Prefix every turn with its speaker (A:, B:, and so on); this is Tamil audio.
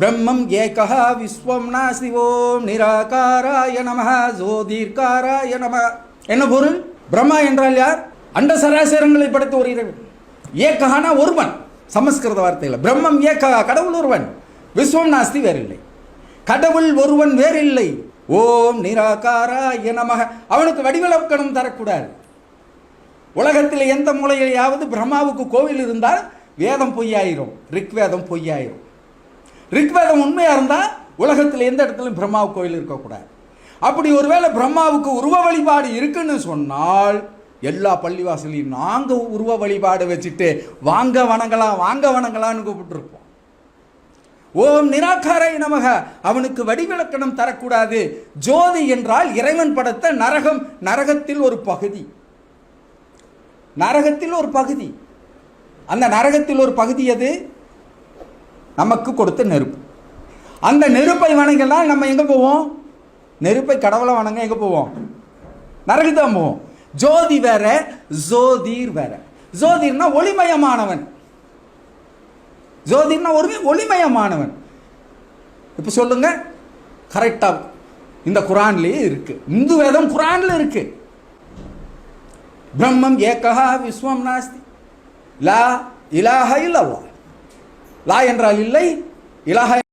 A: பிரம்மம் ஏகா விஸ்வம் நாஸ்தி ஓம் நிராகாராய நம ஜோதிர்காராய நம என்ன பொருள்? பிரம்மா என்றால் யார்? அண்ட சராசரங்களை படைத்த ஒரு இறைவன். ஏகஹானா ஒருவன். சமஸ்கிருத வார்த்தையில். பிரம்மம் ஏகா கடவுள் ஒருவன். விஸ்வம் நாஸ்தி வேறில்லை. கடவுள் ஒருவன் வேறில்லை. ஓம் நிராகாராய நமக. அவனுக்கு வடிவிலக்கணம் தரக்கூடாது. உலகத்தில் எந்த மூலையிலையாவது பிரம்மாவுக்கு கோவில் இருந்தால் வேதம் பொய்யாயிரும். ரிக்வேதம் பொய்யாயிரும். ரிக்வேதம் உண்மையாக இருந்தால் உலகத்தில் எந்த இடத்துலையும் பிரம்மாவு கோயில் இருக்கக்கூடாது அப்படி ஒருவேளை பிரம்மாவுக்கு உருவ வழிபாடு இருக்குன்னு சொன்னால் எல்லா பள்ளிவாசலையும் நாங்கள் உருவ வழிபாடு வச்சுட்டு வாங்க வணங்கலாம் வாங்க வணங்கலாம்னு கூப்பிட்டுருப்போம். ஓம் நிராகாரை நமக அவனுக்கு வடிவிலக்கணம் தரக்கூடாது. ஜோதி என்றால் இறைவன் படைத்த நரகம் நரகத்தில் ஒரு பகுதி. நரகத்தில் ஒரு பகுதி. அந்த நரகத்தில் ஒரு பகுதி அது நமக்கு கொடுத்த நெருப்பு. அந்த நெருப்பை வணங்கினால் நம்ம எங்கே போவோம்? நெருப்பை கடவுளை வணங்க எங்கே போவோம்? நரகு தான் போவோம். ஜோதி வேற ஜோதிர் வேற. ஜோதிர்னா ஒளிமயமானவன். ஜோதிர்னா ஒரு ஒளிமயமானவன். இப்போ சொல்லுங்க. கரெக்டாக இந்த குரான்லேயே இருக்கு. இந்து வேதம் குரான்ல இருக்கு. பிரம்மம் ஏகா விஸ்வம் நாஸ்தி. லா இலாஹ இல்லவா லா என்றால் இல்லை இலாஹ